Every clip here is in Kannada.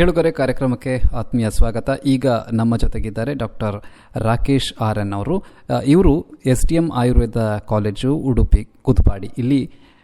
ಕೇಳುಗರೆ ಕಾರ್ಯಕ್ರಮಕ್ಕೆ ಆತ್ಮೀಯ ಸ್ವಾಗತ. ಈಗ ನಮ್ಮ ಜೊತೆಗಿದ್ದಾರೆ ಡಾಕ್ಟರ್ ರಾಕೇಶ್ ಆರ್ ಎನ್ ಅವರು ಇವರು S D M Ayurveda college Udupi Kudupadi. ಇಲ್ಲಿ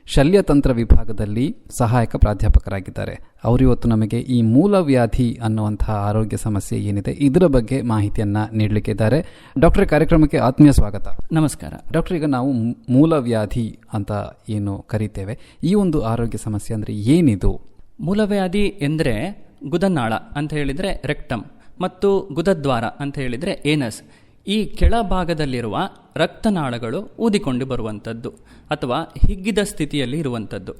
ಶಲ್ಯತಂತ್ರ ವಿಭಾಗದಲ್ಲಿ ಸಹಾಯಕ ಪ್ರಾಧ್ಯಾಪಕರಾಗಿದ್ದಾರೆ. ಅವರು ಇವತ್ತು ನಮಗೆ ಈ ಮೂಲವ್ಯಾಧಿ ಅನ್ನುವಂತಹ ಆರೋಗ್ಯ ಸಮಸ್ಯೆ ಏನಿದೆ ಇದರ ಬಗ್ಗೆ ಮಾಹಿತಿಯನ್ನು ನೀಡಲಿಕ್ಕಿದ್ದಾರೆ ಡಾಕ್ಟರ್ ಕಾರ್ಯಕ್ರಮಕ್ಕೆ ಆತ್ಮೀಯ ಸ್ವಾಗತ. ನಮಸ್ಕಾರ. ಡಾಕ್ಟರ್ ಈಗ ನಾವು ಮೂಲ ಮೂಲವ್ಯಾಧಿ ಅಂತ ಏನು ಕರಿತೇವೆ. ಈ ಒಂದು ಆರೋಗ್ಯ ಸಮಸ್ಯೆ ಅಂದರೆ ಏನಿದು? ಮೂಲವ್ಯಾಧಿ ಎಂದರೆ ಗುದನಾಳ ಅಂತ ಹೇಳಿದರೆ ರೆಕ್ಟಮ್ ಮತ್ತು ಗುದದ್ವಾರ ಅಂತ ಹೇಳಿದರೆ ಏನಸ್. ಈ ಕೆಳಭಾಗದಲ್ಲಿರುವ ರಕ್ತನಾಳಗಳು ಊದಿಕೊಂಡು ಬರುವಂಥದ್ದು ಅಥವಾ ಹಿಗ್ಗಿದ ಸ್ಥಿತಿಯಲ್ಲಿ ಇರುವಂಥದ್ದು.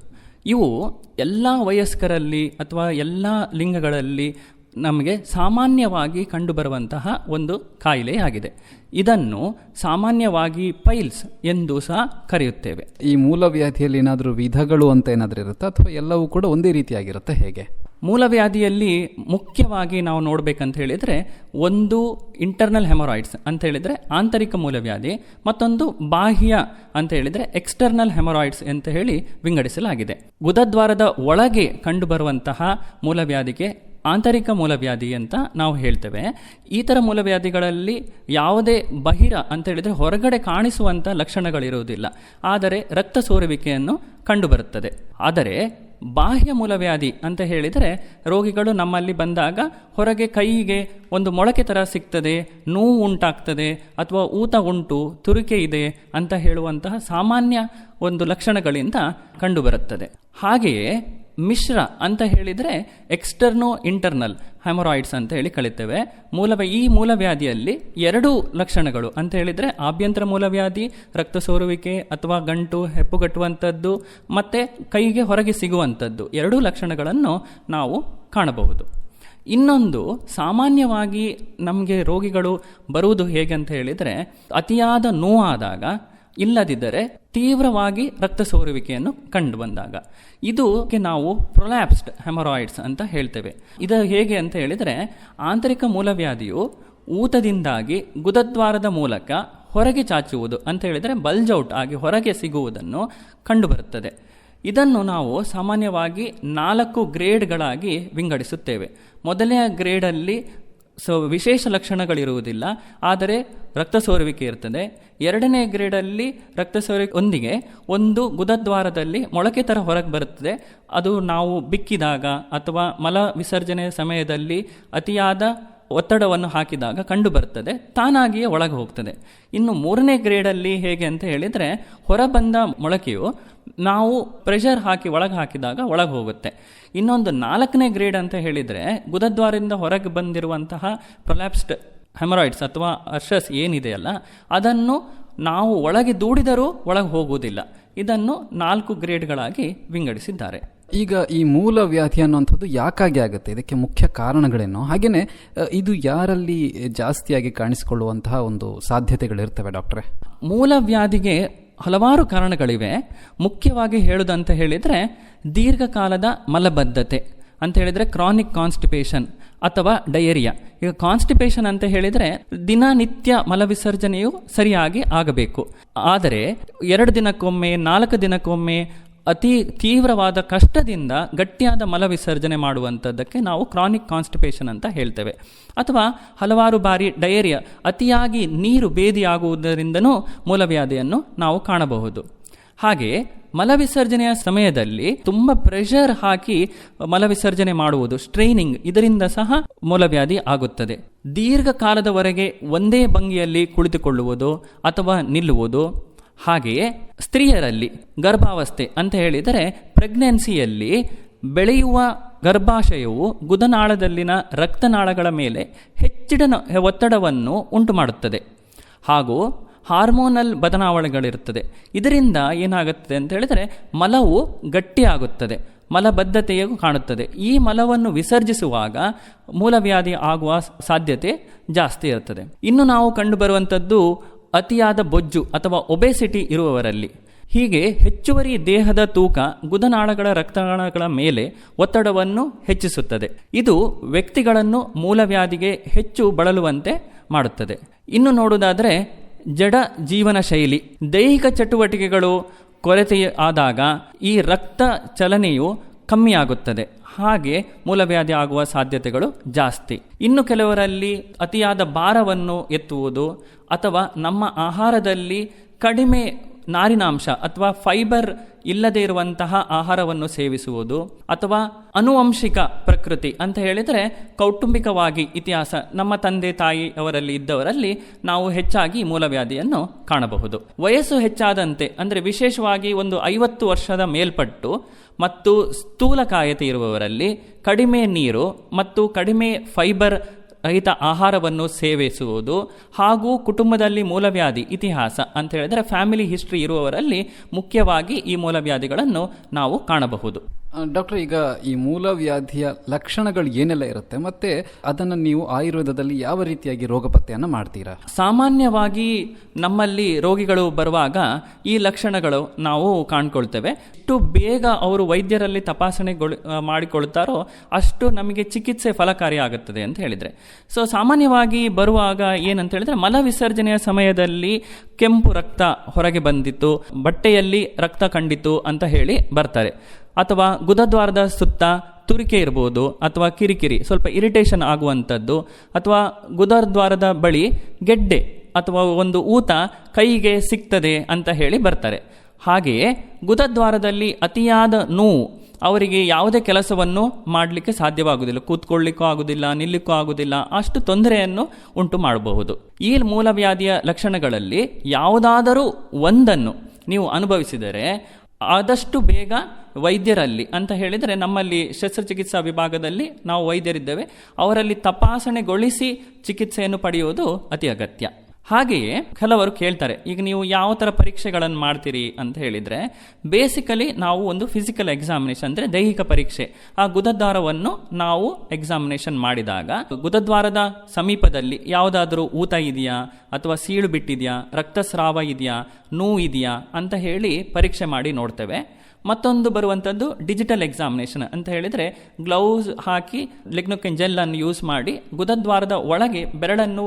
ಇವು ಎಲ್ಲ ವಯಸ್ಕರಲ್ಲಿ ಅಥವಾ ಎಲ್ಲ ಲಿಂಗಗಳಲ್ಲಿ ನಮಗೆ ಸಾಮಾನ್ಯವಾಗಿ ಕಂಡುಬರುವಂತಹ ಒಂದು ಕಾಯಿಲೆಯಾಗಿದೆ. ಇದನ್ನು ಸಾಮಾನ್ಯವಾಗಿ ಪೈಲ್ಸ್ ಎಂದು ಸಹ ಕರೆಯುತ್ತೇವೆ. ಈ ಮೂಲವ್ಯಾಧಿಯಲ್ಲಿ ಏನಾದರೂ ವಿಧಗಳು ಅಂತ ಏನಾದರೂ ಇರುತ್ತಾ ಅಥವಾ ಎಲ್ಲವೂ ಕೂಡ ಒಂದೇ ರೀತಿಯಾಗಿರುತ್ತೆ ಹೇಗೆ? ಮೂಲವ್ಯಾಧಿಯಲ್ಲಿ ಮುಖ್ಯವಾಗಿ ನಾವು ನೋಡಬೇಕಂತ ಹೇಳಿದರೆ ಒಂದು ಇಂಟರ್ನಲ್ ಹೆಮರಾಯ್ಡ್ಸ್ ಅಂತ ಹೇಳಿದರೆ ಆಂತರಿಕ ಮೂಲವ್ಯಾಧಿ, ಮತ್ತೊಂದು ಬಾಹ್ಯ ಅಂತ ಹೇಳಿದರೆ ಎಕ್ಸ್ಟರ್ನಲ್ ಹೆಮರಾಯ್ಡ್ಸ್ ಅಂತ ಹೇಳಿ ವಿಂಗಡಿಸಲಾಗಿದೆ. ಗುದದ್ವಾರದ ಒಳಗೆ ಕಂಡುಬರುವಂತಹ ಮೂಲವ್ಯಾಧಿಗೆ ಆಂತರಿಕ ಮೂಲವ್ಯಾಧಿ ಅಂತ ನಾವು ಹೇಳ್ತೇವೆ. ಈ ಥರ ಮೂಲವ್ಯಾಧಿಗಳಲ್ಲಿ ಯಾವುದೇ ಬಹಿರ ಅಂತ ಹೇಳಿದರೆ ಹೊರಗಡೆ ಕಾಣಿಸುವಂಥ ಲಕ್ಷಣಗಳಿರುವುದಿಲ್ಲ. ಆದರೆ ರಕ್ತ ಸೋರುವಿಕೆಯನ್ನು ಕಂಡುಬರುತ್ತದೆ. ಆದರೆ ಬಾಹ್ಯ ಮೂಲವ್ಯಾಧಿ ಅಂತ ಹೇಳಿದರೆ ರೋಗಿಗಳು ನಮ್ಮಲ್ಲಿ ಬಂದಾಗ ಹೊರಗೆ ಕೈಗೆ ಒಂದು ಮೊಳಕೆ ಥರ ಸಿಗ್ತದೆ, ನೋವು ಉಂಟಾಗ್ತದೆ ಅಥವಾ ಊತ ಉಂಟು, ತುರಿಕೆ ಇದೆ ಅಂತ ಹೇಳುವಂತಹ ಸಾಮಾನ್ಯ ಒಂದು ಲಕ್ಷಣಗಳಿಂದ ಕಂಡುಬರುತ್ತದೆ. ಹಾಗೆಯೇ ಮಿಶ್ರ ಅಂತ ಹೇಳಿದರೆ ಎಕ್ಸ್ಟರ್ನೋ ಇಂಟರ್ನಲ್ ಹ್ಯಾಮರಾಯ್ಡ್ಸ್ ಅಂತ ಹೇಳಿ ಕಳಿತೇವೆ. ಮೂಲವ ಈ ಮೂಲವ್ಯಾಧಿಯಲ್ಲಿ ಎರಡು ಲಕ್ಷಣಗಳು ಅಂತ ಹೇಳಿದರೆ ಆಭ್ಯಂತರ ಮೂಲವ್ಯಾಧಿ, ರಕ್ತ ಸೋರುವಿಕೆ ಅಥವಾ ಗಂಟು ಹೆಪ್ಪುಗಟ್ಟುವಂಥದ್ದು ಮತ್ತು ಕೈಗೆ ಹೊರಗೆ ಸಿಗುವಂಥದ್ದು. ಎರಡೂ ಲಕ್ಷಣಗಳನ್ನು ನಾವು ಕಾಣಬಹುದು. ಇನ್ನೊಂದು, ಸಾಮಾನ್ಯವಾಗಿ ನಮಗೆ ರೋಗಿಗಳು ಬರುವುದು ಹೇಗೆ ಅಂತ ಹೇಳಿದರೆ ಅತಿಯಾದ ನೋವಾದಾಗ ಇಲ್ಲದಿದ್ದರೆ ತೀವ್ರವಾಗಿ ರಕ್ತ ಸೋರುವಿಕೆಯನ್ನು ಕಂಡು ಬಂದಾಗ. ಇದಕ್ಕೆ ನಾವು ಪ್ರೊಲ್ಯಾಪ್ಸ್ಡ್ ಹೆಮರಾಯ್ಡ್ಸ್ ಅಂತ ಹೇಳ್ತೇವೆ. ಇದು ಹೇಗೆ ಅಂತ ಹೇಳಿದರೆ, ಆಂತರಿಕ ಮೂಲವ್ಯಾಧಿಯು ಊತದಿಂದಾಗಿ ಗುದದ್ವಾರದ ಮೂಲಕ ಹೊರಗೆ ಚಾಚುವುದು ಅಂತ ಹೇಳಿದರೆ ಬಲ್ಜೌಟ್ ಆಗಿ ಹೊರಗೆ ಸಿಗುವುದನ್ನು ಕಂಡುಬರುತ್ತದೆ ಇದನ್ನು ನಾವು ಸಾಮಾನ್ಯವಾಗಿ ನಾಲ್ಕು ಗ್ರೇಡ್ಗಳಾಗಿ ವಿಂಗಡಿಸುತ್ತೇವೆ. ಮೊದಲನೆಯ ಗ್ರೇಡಲ್ಲಿ ಸೊ ವಿಶೇಷ ಲಕ್ಷಣಗಳಿರುವುದಿಲ್ಲ, ಆದರೆ ರಕ್ತ ಸೋರುವಿಕೆ ಇರ್ತದೆ. ಎರಡನೇ ಗ್ರೇಡಲ್ಲಿ ರಕ್ತ ಸೋರಿಕೆಯೊಂದಿಗೆ ಒಂದು ಗುದದ್ವಾರದಲ್ಲಿ ಮೊಳಕೆ ಥರ ಹೊರಗೆ ಬರುತ್ತದೆ. ಅದು ನಾವು ಬಿಕ್ಕಿದಾಗ ಅಥವಾ ಮಲ ವಿಸರ್ಜನೆ ಸಮಯದಲ್ಲಿ ಅತಿಯಾದ ಒತ್ತಡವನ್ನು ಹಾಕಿದಾಗ ಕಂಡು ಬರ್ತದೆ ತಾನಾಗಿಯೇ ಒಳಗೆ ಹೋಗ್ತದೆ. ಇನ್ನು ಮೂರನೇ ಗ್ರೇಡಲ್ಲಿ ಹೇಗೆ ಅಂತ ಹೇಳಿದರೆ, ಹೊರಬಂದ ಮೊಳಕೆಯು ನಾವು ಪ್ರೆಷರ್ ಹಾಕಿ ಒಳಗೆ ಹಾಕಿದಾಗ ಒಳಗೆ ಹೋಗುತ್ತೆ. ಇನ್ನೊಂದು ನಾಲ್ಕನೇ ಗ್ರೇಡ್ ಅಂತ ಹೇಳಿದರೆ ಗುದದ್ವಾರದಿಂದ ಹೊರಗೆ ಬಂದಿರುವಂತಹ ಪ್ರೊಲ್ಯಾಪ್ಸ್ಡ್ ಹೆಮರಾಯ್ಡ್ಸ್ ಅಥವಾ ಅರ್ಷಸ್ ಏನಿದೆಯಲ್ಲ ಅದನ್ನು ನಾವು ಒಳಗೆ ದೂಡಿದರೂ ಒಳಗೆ ಹೋಗುವುದಿಲ್ಲ. ಇದನ್ನು ನಾಲ್ಕು ಗ್ರೇಡ್ಗಳಾಗಿ ವಿಂಗಡಿಸಿದ್ದಾರೆ. ಈಗ ಈ ಮೂಲವ್ಯಾಧಿ ಅನ್ನುವಂಥದ್ದು ಯಾಕಾಗಿ ಆಗುತ್ತೆ? ಇದಕ್ಕೆ ಮುಖ್ಯ ಕಾರಣಗಳೇನು? ಹಾಗೆಯೇ ಇದು ಯಾರಲ್ಲಿ ಜಾಸ್ತಿಯಾಗಿ ಕಾಣಿಸಿಕೊಳ್ಳುವಂತಹ ಒಂದು ಸಾಧ್ಯತೆಗಳಿರ್ತವೆ ಡಾಕ್ಟ್ರೆ? ಮೂಲವ್ಯಾಧಿಗೆ ಹಲವಾರು ಕಾರಣಗಳಿವೆ. ಮುಖ್ಯವಾಗಿ ಹೇಳೋದಂತ ಹೇಳಿದರೆ ದೀರ್ಘಕಾಲದ ಮಲಬದ್ಧತೆ ಅಂತ ಹೇಳಿದರೆ ಕ್ರಾನಿಕ್ ಕಾನ್ಸ್ಟಿಪೇಷನ್ ಅಥವಾ ಡಯೇರಿಯಾ ಈಗ ಕಾನ್ಸ್ಟಿಪೇಷನ್ ಅಂತ ಹೇಳಿದರೆ ದಿನನಿತ್ಯ ಮಲವಿಸರ್ಜನೆಯು ಸರಿಯಾಗಿ ಆಗಬೇಕು. ಆದರೆ ಎರಡು ದಿನಕ್ಕೊಮ್ಮೆ, ನಾಲ್ಕು ದಿನಕ್ಕೊಮ್ಮೆ ಅತಿ ತೀವ್ರವಾದ ಕಷ್ಟದಿಂದ ಗಟ್ಟಿಯಾದ ಮಲ ವಿಸರ್ಜನೆ ಮಾಡುವಂಥದ್ದಕ್ಕೆ ನಾವು ಕ್ರಾನಿಕ್ ಕಾನ್ಸ್ಟಿಪೇಷನ್ ಅಂತ ಹೇಳ್ತೇವೆ. ಅಥವಾ ಹಲವಾರು ಬಾರಿ ಡಯೇರಿಯಾ ಅತಿಯಾಗಿ ನೀರು ಬೇದಿಯಾಗುವುದರಿಂದನೂ ಮೂಲವ್ಯಾಧಿಯನ್ನು ನಾವು ಕಾಣಬಹುದು. ಹಾಗೆ ಮಲವಿಸರ್ಜನೆಯ ಸಮಯದಲ್ಲಿ ತುಂಬ ಪ್ರೆಷರ್ ಹಾಕಿ ಮಲವಿಸರ್ಜನೆ ಮಾಡುವುದು ಸ್ಟ್ರೈನಿಂಗ್ ಇದರಿಂದ ಸಹ ಮೂಲವ್ಯಾಧಿ ಆಗುತ್ತದೆ. ದೀರ್ಘಕಾಲದವರೆಗೆ ಒಂದೇ ಭಂಗಿಯಲ್ಲಿ ಕುಳಿತುಕೊಳ್ಳುವುದು ಅಥವಾ ನಿಲ್ಲುವುದು ಹಾಗೆಯೇ ಸ್ತ್ರೀಯರಲ್ಲಿ ಗರ್ಭಾವಸ್ಥೆ ಅಂತ ಹೇಳಿದರೆ ಪ್ರೆಗ್ನೆನ್ಸಿಯಲ್ಲಿ ಬೆಳೆಯುವ ಗರ್ಭಾಶಯವು ಗುದನಾಳದಲ್ಲಿನ ರಕ್ತನಾಳಗಳ ಮೇಲೆ ಹೆಚ್ಚಿನ ಒತ್ತಡವನ್ನು ಉಂಟು ಮಾಡುತ್ತದೆ ಹಾಗೂ ಹಾರ್ಮೋನಲ್ ಬದಲಾವಣೆಗಳಿರುತ್ತದೆ. ಇದರಿಂದ ಏನಾಗುತ್ತದೆ ಅಂತ ಹೇಳಿದರೆ ಮಲವು ಗಟ್ಟಿಯಾಗುತ್ತದೆ, ಮಲಬದ್ಧತೆಯು ಕಾಣುತ್ತದೆ. ಈ ಮಲವನ್ನು ವಿಸರ್ಜಿಸುವಾಗ ಮೂಲವ್ಯಾಧಿ ಆಗುವ ಸಾಧ್ಯತೆ ಜಾಸ್ತಿ ಇರುತ್ತದೆ. ಇನ್ನು ನಾವು ಕಂಡುಬರುವಂಥದ್ದು ಅತಿಯಾದ ಬೊಜ್ಜು ಅಥವಾ ಒಬೆಸಿಟಿ ಇರುವವರಲ್ಲಿ. ಹೀಗೆ ಹೆಚ್ಚುವರಿ ದೇಹದ ತೂಕ ಗುದನಾಳಗಳ ರಕ್ತನಾಳಗಳ ಮೇಲೆ ಒತ್ತಡವನ್ನು ಹೆಚ್ಚಿಸುತ್ತದೆ. ಇದು ವ್ಯಕ್ತಿಗಳನ್ನು ಮೂಲವ್ಯಾಧಿಗೆ ಹೆಚ್ಚು ಬಳಲುವಂತೆ ಮಾಡುತ್ತದೆ. ಇನ್ನು ನೋಡುವುದಾದರೆ, ಜಡ ಜೀವನ ಶೈಲಿ ದೈಹಿಕ ಚಟುವಟಿಕೆಗಳು ಕೊರತೆ ಆದಾಗ ಈ ರಕ್ತ ಚಲನೆಯು ಕಮ್ಮಿಯಾಗುತ್ತದೆ. ಹಾಗೆ ಮೂಲವ್ಯಾಧಿ ಆಗುವ ಸಾಧ್ಯತೆಗಳು ಜಾಸ್ತಿ. ಇನ್ನು ಕೆಲವರಲ್ಲಿ ಅತಿಯಾದ ಭಾರವನ್ನು ಎತ್ತುವುದು ಅಥವಾ ನಮ್ಮ ಆಹಾರದಲ್ಲಿ ಕಡಿಮೆ ನಾರಿನಾಂಶ ಅಥವಾ ಫೈಬರ್ ಇಲ್ಲದೇ ಇರುವಂತಹ ಆಹಾರವನ್ನು ಸೇವಿಸುವುದು ಅಥವಾ ಅನುವಂಶಿಕ ಪ್ರಕೃತಿ ಅಂತ ಹೇಳಿದರೆ ಕೌಟುಂಬಿಕವಾಗಿ ಇತಿಹಾಸ ನಮ್ಮ ತಂದೆ ತಾಯಿ ಅವರಲ್ಲಿ ಇದ್ದವರಲ್ಲಿ ನಾವು ಹೆಚ್ಚಾಗಿ ಮೂಲವ್ಯಾಧಿಯನ್ನು ಕಾಣಬಹುದು. ವಯಸ್ಸು ಹೆಚ್ಚಾದಂತೆ ಅಂದರೆ ವಿಶೇಷವಾಗಿ ಒಂದು ಐವತ್ತು ವರ್ಷದ ಮೇಲ್ಪಟ್ಟು ಮತ್ತು ಸ್ಥೂಲಕಾಯತೆ ಇರುವವರಲ್ಲಿ ಕಡಿಮೆ ನೀರು ಮತ್ತು ಕಡಿಮೆ ಫೈಬರ್ ರಹಿತ ಆಹಾರವನ್ನು ಸೇವಿಸುವುದು ಹಾಗೂ ಕುಟುಂಬದಲ್ಲಿ ಮೂಲವ್ಯಾಧಿ ಇತಿಹಾಸ ಅಂತ ಹೇಳಿದರೆ ಫ್ಯಾಮಿಲಿ ಹಿಸ್ಟ್ರಿ ಇರುವವರಲ್ಲಿ ಮುಖ್ಯವಾಗಿ ಈ ಮೂಲವ್ಯಾಧಿಗಳನ್ನು ನಾವು ಕಾಣಬಹುದು. ಡಾಕ್ಟರ್, ಈಗ ಈ ಮೂಲವ್ಯಾಧಿಯ ಲಕ್ಷಣಗಳು ಏನೆಲ್ಲ ಇರುತ್ತೆ? ಮತ್ತೆ ಅದನ್ನು ನೀವು ಆಯುರ್ವೇದದಲ್ಲಿ ಯಾವ ರೀತಿಯಾಗಿ ರೋಗ ಪತ್ತೆಯನ್ನು ಮಾಡ್ತೀರಾ? ಸಾಮಾನ್ಯವಾಗಿ ನಮ್ಮಲ್ಲಿ ರೋಗಿಗಳು ಬರುವಾಗ ಈ ಲಕ್ಷಣಗಳು ನಾವು ಕಾಣ್ಕೊಳ್ತೇವೆ. ಎಷ್ಟು ಬೇಗ ಅವರು ವೈದ್ಯರಲ್ಲಿ ತಪಾಸಣೆಗೊಳ್ ಮಾಡಿಕೊಳ್ತಾರೋ ಅಷ್ಟು ನಮಗೆ ಚಿಕಿತ್ಸೆ ಫಲಕಾರಿ ಆಗುತ್ತದೆ ಅಂತ ಹೇಳಿದರೆ. ಸೊ ಸಾಮಾನ್ಯವಾಗಿ ಬರುವಾಗ ಏನಂತ ಹೇಳಿದ್ರೆ ಮಲ ವಿಸರ್ಜನೆಯ ಸಮಯದಲ್ಲಿ ಕೆಂಪು ರಕ್ತ ಹೊರಗೆ ಬಂದಿತ್ತು, ಬಟ್ಟೆಯಲ್ಲಿ ರಕ್ತ ಕಂಡಿತು ಅಂತ ಹೇಳಿ ಬರ್ತಾರೆ. ಅಥವಾ ಗುದದ್ವಾರದ ಸುತ್ತ ತುರಿಕೆ ಇರ್ಬೋದು ಅಥವಾ ಕಿರಿಕಿರಿ, ಸ್ವಲ್ಪ ಇರಿಟೇಷನ್ ಆಗುವಂಥದ್ದು, ಅಥವಾ ಗುದದ್ವಾರದ ಬಳಿ ಗೆಡ್ಡೆ ಅಥವಾ ಒಂದು ಊತ ಕೈಗೆ ಸಿಗ್ತದೆ ಅಂತ ಹೇಳಿ ಬರ್ತಾರೆ. ಹಾಗೆಯೇ ಗುದದ್ವಾರದಲ್ಲಿ ಅತಿಯಾದ ನೋವು ಅವರಿಗೆ ಯಾವುದೇ ಕೆಲಸವನ್ನು ಮಾಡಲಿಕ್ಕೆ ಸಾಧ್ಯವಾಗುವುದಿಲ್ಲ. ಕೂತ್ಕೊಳ್ಳಿಕ್ಕೂ ಆಗುವುದಿಲ್ಲ, ನಿಲ್ಲಿಕ್ಕೂ ಆಗುವುದಿಲ್ಲ, ಅಷ್ಟು ತೊಂದರೆಯನ್ನು ಉಂಟು ಮಾಡಬಹುದು. ಈ ಮೂಲವ್ಯಾಧಿಯ ಲಕ್ಷಣಗಳಲ್ಲಿ ಯಾವುದಾದರೂ ಒಂದನ್ನು ನೀವು ಅನುಭವಿಸಿದರೆ ಆದಷ್ಟು ಬೇಗ ವೈದ್ಯರಲ್ಲಿ ಅಂತ ಹೇಳಿದರೆ ನಮ್ಮಲ್ಲಿ ಶಸ್ತ್ರಚಿಕಿತ್ಸಾ ವಿಭಾಗದಲ್ಲಿ ನಾವು ವೈದ್ಯರಿದ್ದೇವೆ. ಅವರಲ್ಲಿ ತಪಾಸಣೆಗೊಳಿಸಿ ಚಿಕಿತ್ಸೆಯನ್ನು ಪಡೆಯುವುದು ಅತಿ ಅಗತ್ಯ. ಹಾಗೆಯೇ ಕೆಲವರು ಕೇಳ್ತಾರೆ, ಈಗ ನೀವು ಯಾವ ಥರ ಪರೀಕ್ಷೆಗಳನ್ನು ಮಾಡ್ತೀರಿ ಅಂತ ಹೇಳಿದರೆ ಬೇಸಿಕಲಿ ನಾವು ಒಂದು ಫಿಸಿಕಲ್ ಎಕ್ಸಾಮಿನೇಷನ್ ಅಂದರೆ ದೈಹಿಕ ಪರೀಕ್ಷೆ. ಆ ಗುದದ್ವಾರವನ್ನು ನಾವು ಎಕ್ಸಾಮಿನೇಷನ್ ಮಾಡಿದಾಗ, ಗುದದ್ವಾರದ ಸಮೀಪದಲ್ಲಿ ಯಾವುದಾದ್ರೂ ಊತ ಇದೆಯಾ, ಅಥವಾ ಸೀಳು ಬಿಟ್ಟಿದೆಯಾ, ರಕ್ತಸ್ರಾವ ಇದೆಯಾ, ನೋವು ಇದೆಯಾ ಅಂತ ಹೇಳಿ ಪರೀಕ್ಷೆ ಮಾಡಿ ನೋಡ್ತೇವೆ. ಮತ್ತೊಂದು ಬರುವಂಥದ್ದು ಡಿಜಿಟಲ್ ಎಕ್ಸಾಮಿನೇಷನ್ ಅಂತ ಹೇಳಿದರೆ ಗ್ಲೌಸ್ ಹಾಕಿ ಲಿಗ್ನೋಕೆನ್ ಜೆಲ್ ಅನ್ನು ಯೂಸ್ ಮಾಡಿ ಗುದದ್ವಾರದ ಒಳಗೆ ಬೆರಳನ್ನು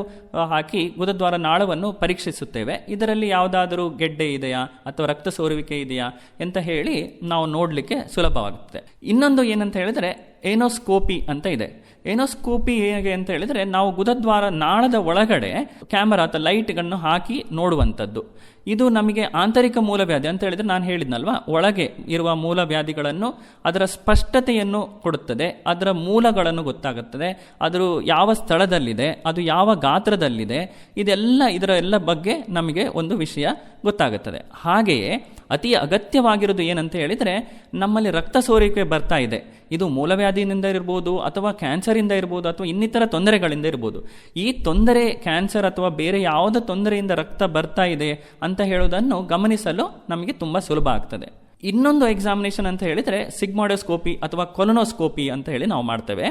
ಹಾಕಿ ಗುದದ್ವಾರ ನಾಳವನ್ನು ಪರೀಕ್ಷಿಸುತ್ತೇವೆ. ಇದರಲ್ಲಿ ಯಾವುದಾದರೂ ಗೆಡ್ಡೆ ಇದೆಯಾ ಅಥವಾ ರಕ್ತ ಸೋರುವಿಕೆ ಇದೆಯಾ ಅಂತ ಹೇಳಿ ನಾವು ನೋಡಲಿಕ್ಕೆ ಸುಲಭವಾಗುತ್ತೆ ಇನ್ನೊಂದು ಏನಂತ ಹೇಳಿದರೆ ಏನೋಸ್ಕೋಪಿ ಅಂತ ಇದೆ. ಏನೋಸ್ಕೋಪಿ ಹೇಗೆ ಅಂತ ಹೇಳಿದರೆ ನಾವು ಗುದದ್ವಾರ ನಾಳದ ಒಳಗಡೆ ಕ್ಯಾಮರಾ ಅಥವಾ ಲೈಟ್ಗಳನ್ನು ಹಾಕಿ ನೋಡುವಂಥದ್ದು. ಇದು ನಮಗೆ ಆಂತರಿಕ ಮೂಲವ್ಯಾಧಿ ಅಂತ ಹೇಳಿದ್ರೆ ನಾನು ಹೇಳಿದ್ನಲ್ವ? ಒಳಗೆ ಇರುವ ಮೂಲವ್ಯಾಧಿಗಳನ್ನು ಅದರ ಸ್ಪಷ್ಟತೆಯನ್ನು ಕೊಡುತ್ತದೆ, ಅದರ ಮೂಲಗಳನ್ನು ಗೊತ್ತಾಗುತ್ತದೆ ಅದರ ಯಾವ ಸ್ಥಳದಲ್ಲಿದೆ, ಅದು ಯಾವ ಗಾತ್ರದಲ್ಲಿದೆ, ಇದೆಲ್ಲ, ಇದರ ಎಲ್ಲ ಬಗ್ಗೆ ನಮಗೆ ಒಂದು ವಿಷಯ ಗೊತ್ತಾಗುತ್ತದೆ. ಹಾಗೆಯೇ ಅತಿ ಅಗತ್ಯವಾಗಿರೋದು ಏನಂತ ಹೇಳಿದರೆ ನಮ್ಮಲ್ಲಿ ರಕ್ತ ಸೋರಿಕೆ ಬರ್ತಾ ಇದೆ. ಇದು ಮೂಲವ್ಯಾಧಿಯಿಂದ ಇರ್ಬೋದು ಅಥವಾ ಕ್ಯಾನ್ಸರಿಂದ ಇರ್ಬೋದು ಅಥವಾ ಇನ್ನಿತರ ತೊಂದರೆಗಳಿಂದ ಇರ್ಬೋದು. ಈ ತೊಂದರೆ, ಕ್ಯಾನ್ಸರ್ ಅಥವಾ ಬೇರೆ ಯಾವುದೇ ತೊಂದರೆಯಿಂದ ರಕ್ತ ಬರ್ತಾ ಇದೆ ಅಂತ ಹೇಳೋದನ್ನು ಗಮನಿಸಲು ನಮಗೆ ತುಂಬ ಸುಲಭ ಆಗ್ತದೆ. ಇನ್ನೊಂದು ಎಕ್ಸಾಮಿನೇಷನ್ ಅಂತ ಹೇಳಿದರೆ ಸಿಗ್ಮಾಡೋಸ್ಕೋಪಿ ಅಥವಾ ಕೊಲೊನೋಸ್ಕೋಪಿ ಅಂತ ಹೇಳಿ ನಾವು ಮಾಡ್ತೇವೆ.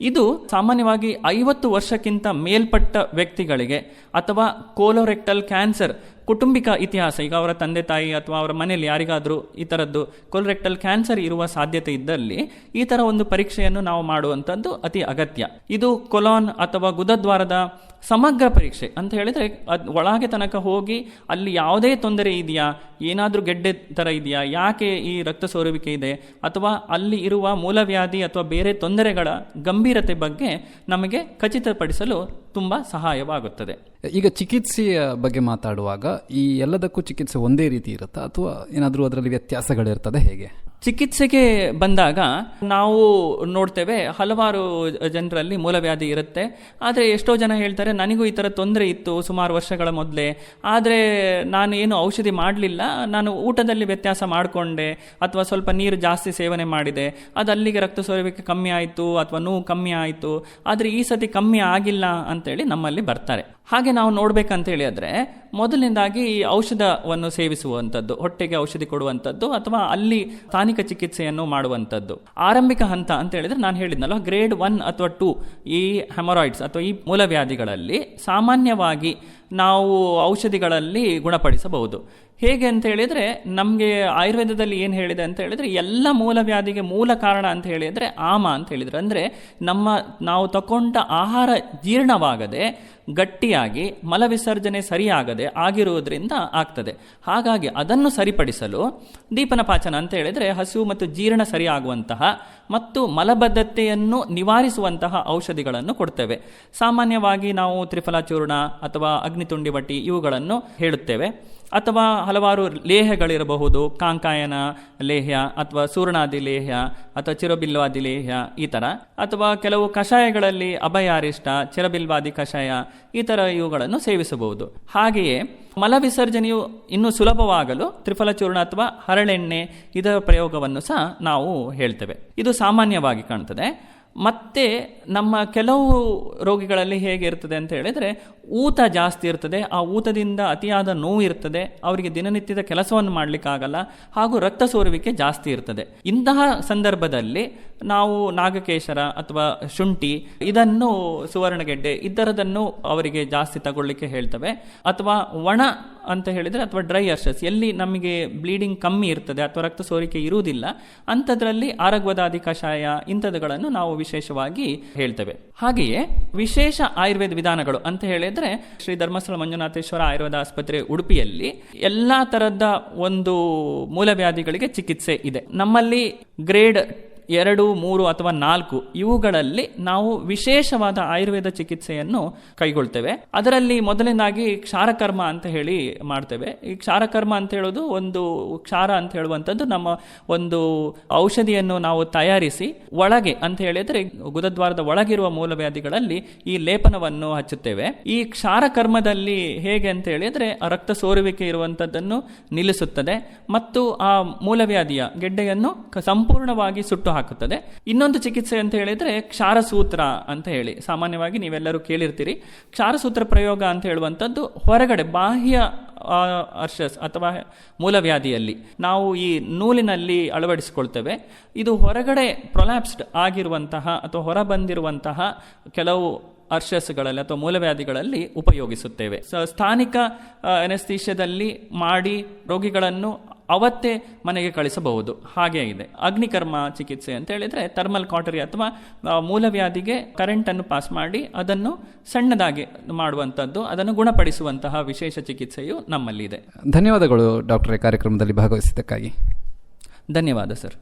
ಇದು ಸಾಮಾನ್ಯವಾಗಿ ಐವತ್ತು ವರ್ಷಕ್ಕಿಂತ ಮೇಲ್ಪಟ್ಟ ವ್ಯಕ್ತಿಗಳಿಗೆ ಅಥವಾ ಕೋಲೋರೆಕ್ಟಲ್ ಕ್ಯಾನ್ಸರ್ ಕುಟುಂಬಿಕ ಇತಿಹಾಸ, ಈಗ ಅವರ ತಂದೆ ತಾಯಿ ಅಥವಾ ಅವರ ಮನೆಯಲ್ಲಿ ಯಾರಿಗಾದರೂ ಈ ಥರದ್ದು ಕೊಲ್ರೆಕ್ಟಲ್ ಕ್ಯಾನ್ಸರ್ ಇರುವ ಸಾಧ್ಯತೆ ಇದ್ದಲ್ಲಿ ಈ ಥರ ಒಂದು ಪರೀಕ್ಷೆಯನ್ನು ನಾವು ಮಾಡುವಂಥದ್ದು ಅತಿ ಅಗತ್ಯ. ಇದು ಕೊಲಾನ್ ಅಥವಾ ಗುದದ್ವಾರದ ಸಮಗ್ರ ಪರೀಕ್ಷೆ ಅಂತ ಹೇಳಿದರೆ ಅದು ಒಳಗೆ ತನಕ ಹೋಗಿ ಅಲ್ಲಿ ಯಾವುದೇ ತೊಂದರೆ ಇದೆಯಾ, ಏನಾದರೂ ಗೆಡ್ಡೆ ಥರ ಇದೆಯಾ, ಯಾಕೆ ಈ ರಕ್ತ ಸೋರುವಿಕೆ ಇದೆ, ಅಥವಾ ಅಲ್ಲಿ ಇರುವ ಮೂಲವ್ಯಾಧಿ ಅಥವಾ ಬೇರೆ ತೊಂದರೆಗಳ ಗಂಭೀರತೆ ಬಗ್ಗೆ ನಮಗೆ ಖಚಿತಪಡಿಸಲು ತುಂಬ ಸಹಾಯವಾಗುತ್ತದೆ. ಈಗ ಚಿಕಿತ್ಸೆಯ ಬಗ್ಗೆ ಮಾತಾಡುವಾಗ ಈ ಎಲ್ಲದಕ್ಕೂ ಚಿಕಿತ್ಸೆ ಒಂದೇ ರೀತಿ ಇರುತ್ತಾ ಅಥವಾ ಏನಾದರೂ ಅದರಲ್ಲಿ ವ್ಯತ್ಯಾಸಗಳಿರ್ತದೆ ಹೇಗೆ? ಚಿಕಿತ್ಸೆಗೆ ಬಂದಾಗ ನಾವು ನೋಡ್ತೇವೆ, ಹಲವಾರು ಜನರಲ್ಲಿ ಮೂಲವ್ಯಾಧಿ ಇರುತ್ತೆ. ಆದರೆ ಎಷ್ಟೋ ಜನ ಹೇಳ್ತಾರೆ, ನನಗೂ ಈ ಥರ ತೊಂದರೆ ಇತ್ತು ಸುಮಾರು ವರ್ಷಗಳ ಮೊದಲೇ. ಆದರೆ ನಾನು ಏನು ಔಷಧಿ ಮಾಡಲಿಲ್ಲ. ನಾನು ಊಟದಲ್ಲಿ ವ್ಯತ್ಯಾಸ ಮಾಡಿಕೊಂಡೆ. ಅಥವಾ ಸ್ವಲ್ಪ ನೀರು ಜಾಸ್ತಿ ಸೇವನೆ ಮಾಡಿದೆ. ಅದು ಅಲ್ಲಿಗೆ ರಕ್ತ ಸೋರುವಿಕೆ ಕಮ್ಮಿ ಆಯಿತು ಅಥವಾ ನೋವು ಕಮ್ಮಿ ಆಯಿತು. ಆದರೆ ಈ ಸತಿ ಕಮ್ಮಿ ಆಗಿಲ್ಲ ಅಂತೇಳಿ ನಮ್ಮಲ್ಲಿ ಬರ್ತಾರೆ. ಹಾಗೆ ನಾವು ನೋಡ್ಬೇಕಂತ ಹೇಳಿದ್ರೆ ಮೊದಲನೇದಾಗಿ ಈ ಔಷಧವನ್ನು ಸೇವಿಸುವಂಥದ್ದು, ಹೊಟ್ಟೆಗೆ ಔಷಧಿ ಕೊಡುವಂಥದ್ದು ಅಥವಾ ಅಲ್ಲಿ ಸ್ಥಾನಿಕ ಚಿಕಿತ್ಸೆಯನ್ನು ಮಾಡುವಂಥದ್ದು. ಆರಂಭಿಕ ಹಂತ ಅಂತ ಹೇಳಿದ್ರೆ ನಾನು ಹೇಳಿದ್ನಲ್ಲ, ಗ್ರೇಡ್ ಒನ್ ಅಥವಾ ಟೂ ಈ ಹೆಮರಾಯ್ಡ್ಸ್ ಅಥವಾ ಈ ಮೂಲವ್ಯಾಧಿಗಳಲ್ಲಿ ಸಾಮಾನ್ಯವಾಗಿ ನಾವು ಔಷಧಿಗಳಲ್ಲಿ ಗುಣಪಡಿಸಬಹುದು. ಹೇಗೆ ಅಂತ ಹೇಳಿದರೆ, ನಮಗೆ ಆಯುರ್ವೇದದಲ್ಲಿ ಏನು ಹೇಳಿದೆ ಅಂತ ಹೇಳಿದರೆ, ಎಲ್ಲ ಮೂಲವ್ಯಾಧಿಗೆ ಮೂಲ ಕಾರಣ ಅಂತ ಹೇಳಿದರೆ ಆಮ ಅಂತ ಹೇಳಿದರೆ, ಅಂದರೆ ನಮ್ಮ ನಾವು ತಕೊಂಡ ಆಹಾರ ಜೀರ್ಣವಾಗದೆ ಗಟ್ಟಿಯಾಗಿ ಮಲವಿಸರ್ಜನೆ ಸರಿಯಾಗದೆ ಆಗಿರುವುದರಿಂದ ಆಗ್ತದೆ. ಹಾಗಾಗಿ ಅದನ್ನು ಸರಿಪಡಿಸಲು ದೀಪನ ಪಾಚನ ಅಂತ ಹೇಳಿದರೆ ಹಸಿವು ಮತ್ತು ಜೀರ್ಣ ಸರಿಯಾಗುವಂತಹ ಮತ್ತು ಮಲಬದ್ಧತೆಯನ್ನು ನಿವಾರಿಸುವಂತಹ ಔಷಧಿಗಳನ್ನು ಕೊಡ್ತೇವೆ. ಸಾಮಾನ್ಯವಾಗಿ ನಾವು ತ್ರಿಫಲ ಚೂರ್ಣ ಅಥವಾ ಅಗ್ನಿತುಂಡಿ ಬಟ್ಟಿ ಇವುಗಳನ್ನು ಹೇಳುತ್ತೇವೆ. ಅಥವಾ ಹಲವಾರು ಲೇಹಗಳಿರಬಹುದು ಕಾಂಕಾಯನ ಲೇಹ್ಯ ಅಥವಾ ಸೂರ್ಣಾದಿ ಲೇಹ್ಯ ಅಥವಾ ಚಿರಬಿಲ್ವಾದಿ ಲೇಹ್ಯ ಈ ಥರ ಅಥವಾ ಕೆಲವು ಕಷಾಯಗಳಲ್ಲಿ ಅಭಯಾರಿಷ್ಟ, ಚಿರಬಿಲ್ವಾದಿ ಕಷಾಯ ಈ ಥರ ಇವುಗಳನ್ನು ಸೇವಿಸಬಹುದು. ಹಾಗೆಯೇ ಮಲವಿಸರ್ಜನೆಯು ಇನ್ನೂ ಸುಲಭವಾಗಲು ತ್ರಿಫಲ ಚೂರ್ಣ ಅಥವಾ ಹರಳೆಣ್ಣೆ ಇದರ ಪ್ರಯೋಗವನ್ನು ಸಹ ನಾವು ಹೇಳ್ತೇವೆ. ಇದು ಸಾಮಾನ್ಯವಾಗಿ ಕಾಣ್ತದೆ. ಮತ್ತೆ ನಮ್ಮ ಕೆಲವು ರೋಗಿಗಳಲ್ಲಿ ಹೇಗೆ ಇರ್ತದೆ ಅಂತ ಹೇಳಿದ್ರೆ ಊತ ಜಾಸ್ತಿ ಇರ್ತದೆ, ಆ ಊತದಿಂದ ಅತಿಯಾದ ನೋವು ಇರ್ತದೆ, ಅವರಿಗೆ ದಿನನಿತ್ಯದ ಕೆಲಸವನ್ನು ಮಾಡಲಿಕ್ಕಾಗಲ್ಲ ಹಾಗೂ ರಕ್ತ ಸೋರುವಿಕೆ ಜಾಸ್ತಿ ಇರ್ತದೆ. ಇಂತಹ ಸಂದರ್ಭದಲ್ಲಿ ನಾವು ನಾಗಕೇಶರ ಅಥವಾ ಶುಂಠಿ, ಇದನ್ನು ಸುವರ್ಣಗೆಡ್ಡೆ ಇದರದನ್ನು ಅವರಿಗೆ ಜಾಸ್ತಿ ತಗೊಳ್ಳಿಕ್ಕೆ ಹೇಳ್ತವೆ. ಅಥವಾ ಒಣ ಅಂತ ಹೇಳಿದರೆ ಅಥವಾ ಡ್ರೈ ಅರ್ಷಸ್, ಎಲ್ಲಿ ನಮಗೆ ಬ್ಲೀಡಿಂಗ್ ಕಮ್ಮಿ ಇರ್ತದೆ ಅಥವಾ ರಕ್ತ ಸೋರಿಕೆ ಇರುವುದಿಲ್ಲ, ಅಂಥದ್ರಲ್ಲಿ ಆರಗ್ವದಾದಿ ಕಷಾಯ ಇಂಥದ್ದುಗಳನ್ನು ನಾವು ವಿಶೇಷವಾಗಿ ಹೇಳ್ತೇವೆ. ಹಾಗೆಯೇ ವಿಶೇಷ ಆಯುರ್ವೇದ ವಿಧಾನಗಳು ಅಂತ ಹೇಳಿದ್ರೆ ಶ್ರೀ ಧರ್ಮಸ್ಥಳ ಮಂಜುನಾಥೇಶ್ವರ ಆಯುರ್ವೇದ ಆಸ್ಪತ್ರೆ ಉಡುಪಿಯಲ್ಲಿ ಎಲ್ಲಾ ಥರದ ಒಂದು ಮೂಲವ್ಯಾಧಿಗಳಿಗೆ ಚಿಕಿತ್ಸೆ ಇದೆ. ನಮ್ಮಲ್ಲಿ ಗ್ರೇಡ್ ಎರಡು, ಮೂರು ಅಥವಾ ನಾಲ್ಕು ಇವುಗಳಲ್ಲಿ ನಾವು ವಿಶೇಷವಾದ ಆಯುರ್ವೇದ ಚಿಕಿತ್ಸೆಯನ್ನು ಕೈಗೊಳ್ತೇವೆ. ಅದರಲ್ಲಿ ಮೊದಲನೇದಾಗಿ ಕ್ಷಾರಕರ್ಮ ಅಂತ ಹೇಳಿ ಮಾಡ್ತೇವೆ. ಈ ಕ್ಷಾರಕರ್ಮ ಅಂತ ಹೇಳೋದು ಒಂದು ಕ್ಷಾರ ಅಂತ ಹೇಳುವಂಥದ್ದು ನಮ್ಮ ಒಂದು ಔಷಧಿಯನ್ನು ನಾವು ತಯಾರಿಸಿ ಒಳಗೆ ಅಂತ ಹೇಳಿದ್ರೆ ಗುದದ್ವಾರದ ಒಳಗಿರುವ ಮೂಲವ್ಯಾಧಿಗಳಲ್ಲಿ ಈ ಲೇಪನವನ್ನು ಹಚ್ಚುತ್ತೇವೆ. ಈ ಕ್ಷಾರಕರ್ಮದಲ್ಲಿ ಹೇಗೆ ಅಂತ ಹೇಳಿದ್ರೆ ರಕ್ತ ಸೋರುವಿಕೆ ಇರುವಂತದ್ದನ್ನು ನಿಲ್ಲಿಸುತ್ತದೆ ಮತ್ತು ಆ ಮೂಲವ್ಯಾಧಿಯ ಗೆಡ್ಡೆಯನ್ನು ಸಂಪೂರ್ಣವಾಗಿ ಸುಟ್ಟು ಹಾಕುತ್ತದೆ. ಇನ್ನೊಂದು ಚಿಕಿತ್ಸೆ ಅಂತ ಹೇಳಿದ್ರೆ ಕ್ಷಾರಸೂತ್ರ ಅಂತ ಹೇಳಿ. ಸಾಮಾನ್ಯವಾಗಿ ನೀವೆಲ್ಲರೂ ಕೇಳಿರ್ತೀರಿ. ಕ್ಷಾರಸೂತ್ರ ಪ್ರಯೋಗ ಅಂತ ಹೇಳುವಂಥದ್ದು ಹೊರಗಡೆ ಬಾಹ್ಯ ಅರ್ಷಸ್ ಅಥವಾ ಮೂಲವ್ಯಾಧಿಯಲ್ಲಿ ನಾವು ಈ ನೂಲಿನಲ್ಲಿ ಅಳವಡಿಸಿಕೊಳ್ತೇವೆ. ಇದು ಹೊರಗಡೆ ಪ್ರೊಲ್ಯಾಪ್ಸ್ಡ್ ಆಗಿರುವಂತಹ ಅಥವಾ ಹೊರ ಬಂದಿರುವಂತಹ ಕೆಲವು ಅರ್ಷಸ್ಗಳಲ್ಲಿ ಅಥವಾ ಮೂಲವ್ಯಾಧಿಗಳಲ್ಲಿ ಉಪಯೋಗಿಸುತ್ತೇವೆ. ಸ್ಥಾನಿಕ ಅನೆಸ್ತೀಷ್ಯದಲ್ಲಿ ಮಾಡಿ ರೋಗಿಗಳನ್ನು ಅವತ್ತೇ ಮನೆಗೆ ಕಳಿಸಬಹುದು. ಹಾಗೆ ಇದೆ. ಅಗ್ನಿಕರ್ಮ ಚಿಕಿತ್ಸೆ ಅಂತ ಹೇಳಿದ್ರೆ ಥರ್ಮಲ್ ಕಾಟರಿ ಅಥವಾ ಮೂಲವ್ಯಾಧಿಗೆ ಕರೆಂಟನ್ನು ಪಾಸ್ ಮಾಡಿ ಅದನ್ನು ಸಣ್ಣದಾಗಿ ಮಾಡುವಂಥದ್ದು ಅದನ್ನು ಗುಣಪಡಿಸುವಂತಹ ವಿಶೇಷ ಚಿಕಿತ್ಸೆಯು ನಮ್ಮಲ್ಲಿದೆ. ಧನ್ಯವಾದಗಳು ಡಾಕ್ಟರ್ ಕಾರ್ಯಕ್ರಮದಲ್ಲಿ ಭಾಗವಹಿಸಿದ್ದಕ್ಕಾಗಿ. ಧನ್ಯವಾದ ಸರ್.